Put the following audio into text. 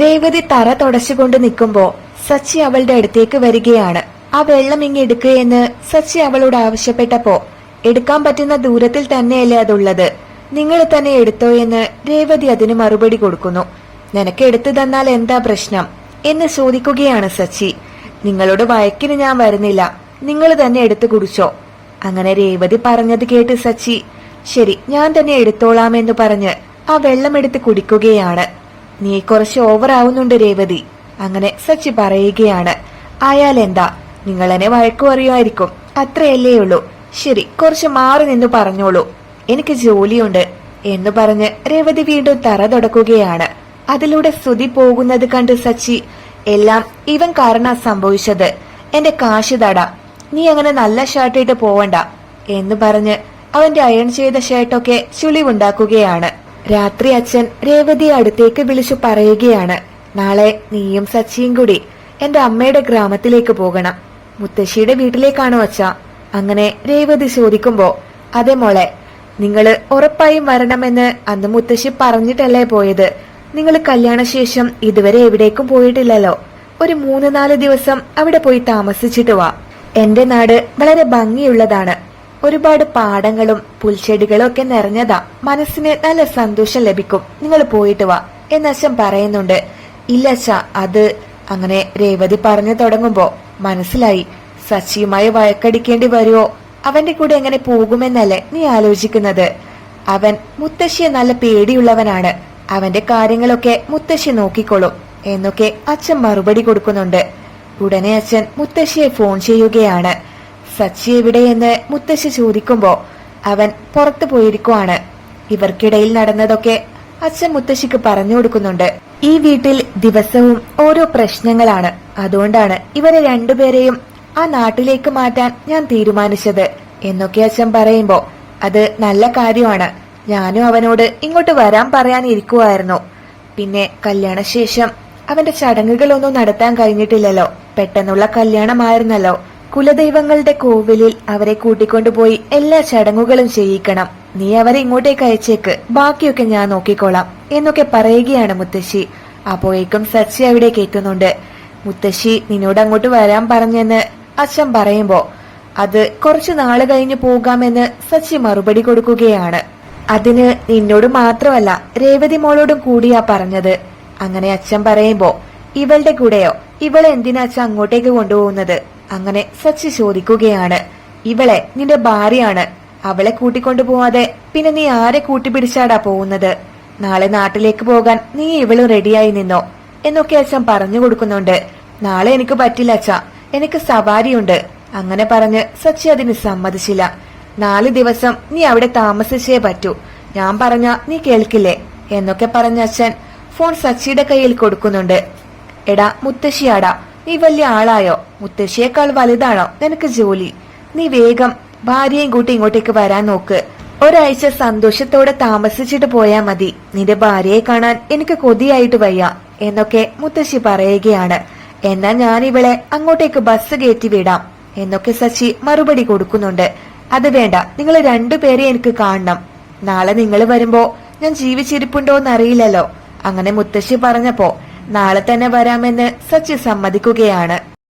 രേവതി തറ തുടച്ചുകൊണ്ട് നിൽക്കുമ്പോ സച്ചി അവളുടെ അടുത്തേക്ക് വരികയാണ്. ആ വെള്ളം ഇങ്ങ് എടുക്കുകയെന്ന് സച്ചി അവളോട് ആവശ്യപ്പെട്ടപ്പോ എടുക്കാൻ പറ്റുന്ന ദൂരത്തിൽ തന്നെയല്ലേ അതുള്ളത്? നിങ്ങൾ തന്നെ എടുത്തോ എന്ന് രേവതി അതിന് മറുപടി കൊടുക്കുന്നു. നിനക്ക് എടുത്തു തന്നാൽ എന്താ പ്രശ്നം? എന്ന് ചോദിക്കുകയാണ് സച്ചി. നിങ്ങളോട് വയക്കിന് ഞാൻ വരുന്നില്ല. നിങ്ങൾ തന്നെ എടുത്തു കുടിച്ചോ. അങ്ങനെ രേവതി പറഞ്ഞത് കേട്ട് സച്ചി ശരി ഞാൻ തന്നെ എടുത്തോളാം എന്ന് പറഞ്ഞ് ആ വെള്ളം എടുത്ത് കുടിക്കുകയാണ്. നീ കുറച്ച് ഓവറാവുന്നുണ്ട് രേവതി. അങ്ങനെ സച്ചി പറയുകയാണ് ആയാൽ എന്താ? നിങ്ങൾ എന്നെ വഴക്കു അറിയുമായിരിക്കും അത്രയല്ലേ ഉള്ളൂ. ശരി കുറച്ച് മാറി നിന്ന് പറഞ്ഞോളൂ. എനിക്ക് ജോലിയുണ്ട് എന്ന് പറഞ്ഞ് രേവതി വീണ്ടും തറ തുടക്കുകയാണ്. അതിലൂടെ സ്തുതി പോകുന്നത് കണ്ട് സച്ചി എല്ലാം ഇവൻ കാരണ സംഭവിച്ചത്. എന്റെ കാശ് തട. നീ അങ്ങനെ നല്ല ഷർട്ട് ഇട്ട് പോവണ്ട എന്ന് പറഞ്ഞ് അവന്റെ അയൺ ചെയ്ത ഷർട്ടൊക്കെ ചുളിവുണ്ടാക്കുകയാണ്. രാത്രി അച്ഛൻ രേവതി അടുത്തേക്ക് വിളിച്ചു പറയുകയാണ്. നാളെ നീയും സച്ചിയും കൂടി എന്റെ അമ്മയുടെ ഗ്രാമത്തിലേക്ക് പോകണം. മുത്തശ്ശിയുടെ വീട്ടിലേക്കാണോ അച്ഛ? അങ്ങനെ രേവതി ചോദിക്കുമ്പോ അതെ മോളെ നിങ്ങൾ ഉറപ്പായും വരണമെന്ന് അന്ന് മുത്തശ്ശി പറഞ്ഞിട്ടല്ലേ പോയത്? നിങ്ങൾ കല്യാണശേഷം ഇതുവരെ എവിടേക്കും പോയിട്ടില്ലല്ലോ. ഒരു മൂന്ന് നാല് ദിവസം അവിടെ പോയി താമസിച്ചിട്ട് വാ. എന്റെ നാട് വളരെ ഭംഗിയുള്ളതാണ്. ഒരുപാട് പാടങ്ങളും പുൽച്ചെടികളും ഒക്കെ നിറഞ്ഞതാ. മനസ്സിന് നല്ല സന്തോഷം ലഭിക്കും. നിങ്ങൾ പോയിട്ട് വാ. എന്നച്ഛൻ പറയുന്നുണ്ട്. ഇല്ല അച്ഛ അത് അങ്ങനെ രേവതി പറഞ്ഞു തുടങ്ങുമ്പോ മനസ്സിലായി. സച്ചിയുമായി വഴക്കടിക്കേണ്ടി വരുമോ അവന്റെ കൂടെ എങ്ങനെ പോകുമെന്നല്ലേ നീ ആലോചിക്കുന്നത്? അവൻ മുത്തശ്ശിയെ നല്ല പേടിയുള്ളവനാണ്. അവന്റെ കാര്യങ്ങളൊക്കെ മുത്തശ്ശി നോക്കിക്കോളും എന്നൊക്കെ അച്ഛൻ മറുപടി കൊടുക്കുന്നുണ്ട്. ഉടനെ അച്ഛൻ മുത്തശ്ശിയെ ഫോൺ ചെയ്യുകയാണ്. സച്ചി എവിടെയെന്ന് മുത്തശ്ശി ചോദിക്കുമ്പോ അവൻ പുറത്തു പോയിരിക്കുവാണ്. ഇവർക്കിടയിൽ നടന്നതൊക്കെ അച്ഛൻ മുത്തശ്ശിക്ക് പറഞ്ഞു കൊടുക്കുന്നുണ്ട്. ഈ വീട്ടിൽ ദിവസവും ഓരോ പ്രശ്നങ്ങളാണ്. അതുകൊണ്ടാണ് ഇവരെ രണ്ടുപേരെയും ആ നാട്ടിലേക്ക് മാറ്റാൻ ഞാൻ തീരുമാനിച്ചത് എന്നൊക്കെ അച്ഛൻ പറയുമ്പോ അത് നല്ല കാര്യമാണ്. ഞാനും അവനോട് ഇങ്ങോട്ട് വരാൻ പറയാനിരിക്കുവായിരുന്നു. പിന്നെ കല്യാണശേഷം അവന്റെ ചടങ്ങുകളൊന്നും നടത്താൻ കഴിഞ്ഞിട്ടില്ലല്ലോ. പെട്ടെന്നുള്ള കല്യാണമായിരുന്നല്ലോ. കുലദൈവങ്ങളുടെ കോവിലിൽ അവരെ കൂട്ടിക്കൊണ്ടുപോയി എല്ലാ ചടങ്ങുകളും ചെയ്യിക്കണം. നീ അവരെ ഇങ്ങോട്ടേക്ക് അയച്ചേക്ക്. ബാക്കിയൊക്കെ ഞാൻ നോക്കിക്കോളാം എന്നൊക്കെ പറയുകയാണ് മുത്തശ്ശി. അപ്പോഴേക്കും സച്ചി അവിടെ എത്തുന്നുണ്ട് മുത്തശ്ശി നിന്നോട് അങ്ങോട്ട് വരാൻ പറഞ്ഞെന്ന് അച്ഛൻ പറയുമ്പോ അത് കുറച്ചു നാൾ കഴിഞ്ഞു പോകാമെന്ന് സച്ചി മറുപടി കൊടുക്കുകയാണ്. അതിന് നിന്നോട് മാത്രമല്ല രേവതി മോളോടും കൂടിയാ പറഞ്ഞത്. അങ്ങനെ അച്ഛൻ പറയുമ്പോ ഇവളുടെ കൂടെയോ? ഇവളെ എന്തിനാച്ച അങ്ങോട്ടേക്ക് കൊണ്ടുപോകുന്നത്? അങ്ങനെ സച്ചി ചോദിക്കുകയാണ്. ഇവളെ നിന്റെ ഭാര്യയാണ്. അവളെ കൂട്ടിക്കൊണ്ടു പോവാതെ പിന്നെ നീ ആരെ കൂട്ടിപ്പിടിച്ചാടാ പോകുന്നത്? നാളെ നാട്ടിലേക്ക് പോകാൻ നീ ഇവളും റെഡിയായി നിന്നോ? എന്നൊക്കെ അച്ഛൻ പറഞ്ഞു കൊടുക്കുന്നുണ്ട്. നാളെ എനിക്ക് പറ്റില്ല അച്ഛ. എനിക്ക് സവാരിയുണ്ട്. അങ്ങനെ പറഞ്ഞ് സച്ചി അതിന് സമ്മതിച്ചില്ല. നാല് ദിവസം നീ അവിടെ താമസിച്ചേ പറ്റൂ. ഞാൻ പറഞ്ഞ നീ കേൾക്കില്ലേ? എന്നൊക്കെ പറഞ്ഞ അച്ഛൻ ഫോൺ സച്ചിയുടെ കയ്യിൽ കൊടുക്കുന്നുണ്ട്. എടാ മുത്തശ്ശിയാടാ നീ വലിയ ആളായോ? മുത്തശ്ശിയേക്കാൾ വലുതാണോ നിനക്ക് ജോലി? നീ വേഗം ഭാര്യയും കൂട്ടി ഇങ്ങോട്ടേക്ക് വരാൻ നോക്ക്. ഒരാഴ്ച സന്തോഷത്തോടെ താമസിച്ചിട്ട് പോയാ മതി. നിന്റെ ഭാര്യയെ കാണാൻ എനിക്ക് കൊതിയായിട്ട് വയ്യ എന്നൊക്കെ മുത്തശ്ശി പറയുകയാണ്. എന്നാ ഞാൻ ഇവളെ അങ്ങോട്ടേക്ക് ബസ് കയറ്റി വിടാം എന്നൊക്കെ സച്ചി മറുപടി കൊടുക്കുന്നുണ്ട്. അത് വേണ്ട നിങ്ങൾ രണ്ടുപേരെ എനിക്ക് കാണണം. നാളെ നിങ്ങൾ വരുമ്പോ ഞാൻ ജീവിച്ചിരിപ്പുണ്ടോന്നറിയില്ലല്ലോ. അങ്ങനെ മുത്തശ്ശി പറഞ്ഞപ്പോ നാളെ തന്നെ വരാമെന്ന് സച്ചി സമ്മതിക്കുകയാണ്.